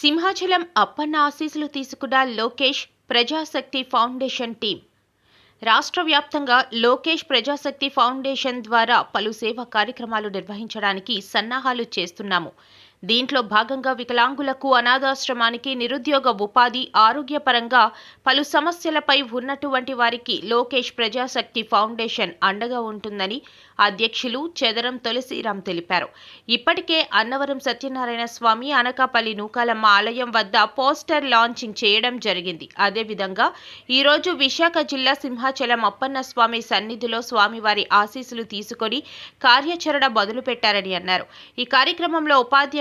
సింహాచలం అప్పన్న ఆశీస్సులు తీసుకున్న Lokesh Prajasakti foundation team. రాష్ట్ర వ్యాప్తంగా లోకేష్ ప్రజాశక్తి ఫౌండేషన్ ద్వారా పలు సేవా కార్యక్రమాలు నిర్వహించడానికి సన్నాహాలు చేస్తున్నాము. దీంట్లో భాగంగా వికలాంగులకు అనాథాశ్రమానికి నిరుద్యోగ ఉపాధి ఆరోగ్యపరంగా పలు సమస్యలపై ఉన్నటువంటి వారికి లోకేష్ ప్రజాశక్తి ఫౌండేషన్ అండగా ఉంటుందని అధ్యక్షులు చెదరం తులసిరామ్ తెలిపారు. ఇప్పటికే అన్నవరం సత్యనారాయణ స్వామి అనకాపల్లి నూకాలమ్మ ఆలయం వద్ద పోస్టర్ లాంచింగ్ చేయడం జరిగింది. అదేవిధంగా ఈరోజు విశాఖ జిల్లా సింహాచలం అప్పన్న స్వామి సన్నిధిలో స్వామివారి ఆశీస్సులు తీసుకొని కార్యాచరణ మొదలుపెట్టారని అన్నారు. ఈ కార్యక్రమంలో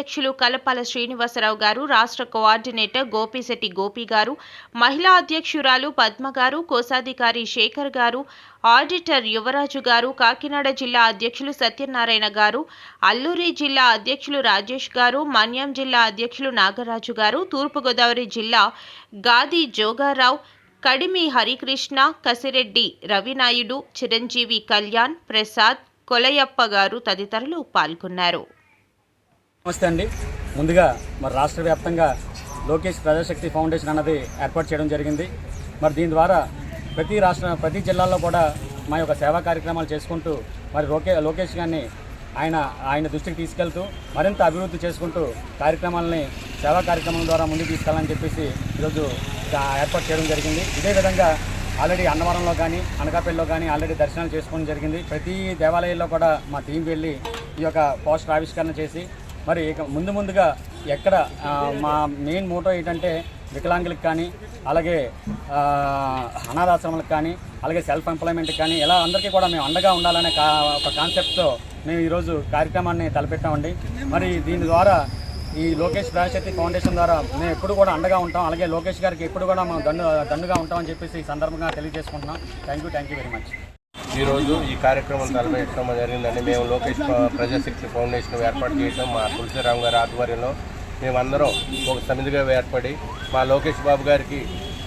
అధ్యక్షులు కలపాల శ్రీనివాసరావు గారు రాష్ట్ర కోఆర్డినేటర్ గోపిశెట్టి గోపి గారు మహిళా అధ్యక్షురాలు పద్మ గారు కోశాధికారి శేఖర్ గారు ఆడిటర్ యువరాజు గారు కాకినాడ జిల్లా అధ్యక్షులు సత్యనారాయణ గారు అల్లూరి జిల్లా అధ్యక్షులు రాజేష్ గారు మన్యం జిల్లా అధ్యక్షులు నాగరాజు గారు తూర్పుగోదావరి జిల్లా గాది జోగారావు కడిమి హరికృష్ణ కసిరెడ్డి రవినాయుడు చిరంజీవి కళ్యాణ్ ప్రసాద్ కొలయప్ప గారు తదితరులు పాల్గొన్నారు. నమస్తే అండి. ముందుగా మరి రాష్ట్ర వ్యాప్తంగా లోకేష్ ప్రజాశక్తి ఫౌండేషన్ అన్నది ఏర్పాటు చేయడం జరిగింది. మరి దీని ద్వారా ప్రతి రాష్ట్ర ప్రతి జిల్లాలో కూడా మా యొక్క సేవా కార్యక్రమాలు చేసుకుంటూ మరి లోకే లోకేష్ గారిని ఆయన ఆయన దృష్టికి తీసుకెళ్తూ మరింత అభివృద్ధి చేసుకుంటూ కార్యక్రమాలని సేవా కార్యక్రమం ద్వారా ముందుకు తీసుకెళ్ళాలని చెప్పేసి ఈరోజు ఏర్పాటు చేయడం జరిగింది. ఇదే విధంగా ఆల్రెడీ అన్నవరంలో కానీ అనకాపల్లిలో కానీ ఆల్రెడీ దర్శనాలు చేసుకోవడం జరిగింది. ప్రతి దేవాలయాల్లో కూడా మా టీం వెళ్ళి ఈ యొక్క పోస్టర్ ఆవిష్కరణ చేసి మరి ఇక ముందు ముందుగా ఎక్కడ మా మెయిన్ మోటో ఏంటంటే వికలాంగులకు కానీ అలాగే అనాథాశ్రమాలకు కానీ అలాగే సెల్ఫ్ ఎంప్లాయ్మెంట్కి కానీ ఇలా అందరికీ కూడా మేము అండగా ఉండాలనే కా ఒక కాన్సెప్ట్తో మేము ఈరోజు కార్యక్రమాన్ని తలపెట్టామండి. మరి దీని ద్వారా ఈ లోకేష్ ప్రజాశక్తి ఫౌండేషన్ ద్వారా మేము ఎప్పుడు కూడా అండగా ఉంటాం. అలాగే లోకేష్ గారికి ఎప్పుడు కూడా మేము దండు దండుగా ఉంటామని చెప్పేసి ఈ సందర్భంగా తెలియజేసుకుంటున్నాం. Thank you thank you very much ఈరోజు ఈ కార్యక్రమం తలపెట్టడం జరిగిందండి. మేము లోకేష్ ప్రజాశక్తి ఫౌండేషన్ ఏర్పాటు చేయడం మా తులసిరామ్ గారి ఆధ్వర్యంలో మేమందరం ఒక సమితిగా ఏర్పడి మా లోకేష్ బాబు గారికి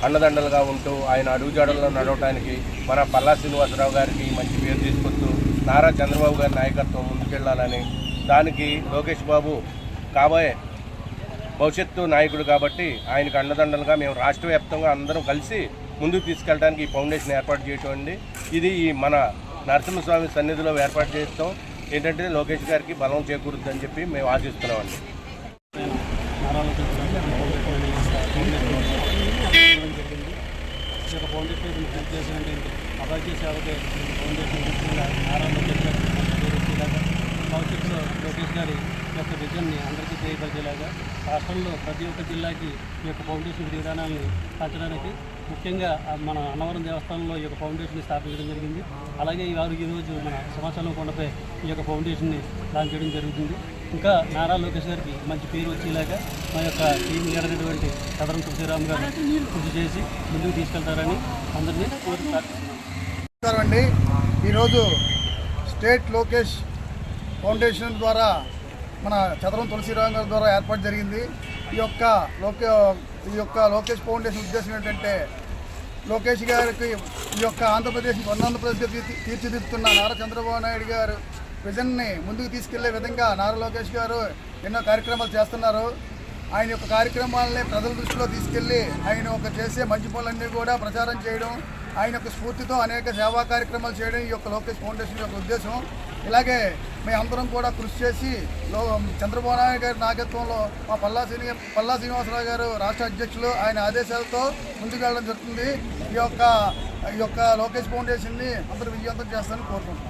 అండదండలుగా ఉంటూ ఆయన అడుగుజాడల్లో నడవడానికి మన పల్లా శ్రీనివాసరావు గారికి మంచి పేరు తీసుకొస్తూ నారా చంద్రబాబు గారి నాయకత్వం ముందుకెళ్ళాలని దానికి లోకేష్ బాబు కాబోయే భవిష్యత్తు నాయకుడు కాబట్టి ఆయనకు అండదండలుగా మేము రాష్ట్ర వ్యాప్తంగా అందరం కలిసి ముందుకు తీసుకెళ్ళడానికి ఈ ఫౌండేషన్ ఏర్పాటు చేయటం అండి. ఇది ఈ మన నరసింహస్వామి సన్నిధిలో ఏర్పాటు చేస్తాం. ఏంటంటే లోకేష్ గారికి బలం చేకూరుద్దని చెప్పి మేము ఆశిస్తున్నామండి. ఈ యొక్క ఫౌండేషన్ హెల్ప్ చేసినటువంటి అభాగ్య సేవకి ఫౌండేషన్ ముఖ్యంగా భవిష్యత్తులో లోకేష్ గారి యొక్క విజన్ని అందరికీ తెలియపరిచేలాగా రాష్ట్రంలో ప్రతి ఒక్క జిల్లాకి ఈ యొక్క ఫౌండేషన్ విధానాన్ని పెంచడానికి ముఖ్యంగా మన అన్నవరం దేవస్థానంలో ఈ యొక్క ఫౌండేషన్ స్థాపించడం జరిగింది. అలాగే ఈ వారు ఈరోజు మన సింహాచలం కొండపై ఈ యొక్క ఫౌండేషన్ని లాంచ్ చేయడం జరుగుతుంది. ఇంకా నారా లోకేష్ గారికి మంచి పేరు వచ్చేలాగా మా యొక్క టీం లీడర్ సదరం తులసిరామ్ గారు కృషి చేసి ముందుకు తీసుకెళ్తారని అందరినీ కోరి అండి ఈరోజు స్టేట్ లోకేష్ ఫౌండేషన్ ద్వారా మన చదరం తులసిరామ్ గారి ద్వారా ఏర్పాటు జరిగింది. ఈ యొక్క లోకే ఈ యొక్క లోకేష్ ఫౌండేషన్ ఉద్దేశం ఏంటంటే లోకేష్ గారికి ఈ యొక్క ఆంధ్రప్రదేశ్ ఆంధ్రప్రదేశ్గా తీర్చిదిద్దుతున్న నారా చంద్రబాబు నాయుడు గారు విజన్ని ముందుకు తీసుకెళ్ళే విధంగా నారా లోకేష్ గారు ఎన్నో కార్యక్రమాలు చేస్తున్నారు. ఆయన యొక్క కార్యక్రమాలని ప్రజల దృష్టిలో తీసుకెళ్ళి ఆయన ఒక చేసే మంచి పనులన్నీ కూడా ప్రచారం చేయడం ఆయన యొక్క స్ఫూర్తితో అనేక సేవా కార్యక్రమాలు చేయడం ఈ యొక్క లోకేష్ ఫౌండేషన్ యొక్క ఉద్దేశం. ఇలాగే మేము అందరం కూడా కృషి చేసి లో చంద్రబాబు నాయుడు గారి నాయకత్వంలో మా పల్లా శ్రీని పల్లా శ్రీనివాసరావు గారు రాష్ట్ర అధ్యక్షులు ఆయన ఆదేశాలతో ముందుకు వెళ్ళడం జరుగుతుంది. ఈ యొక్క ఈ యొక్క లోకేష్ ఫౌండేషన్ని అందరూ విజయవంతం చేస్తారని కోరుకుంటున్నాను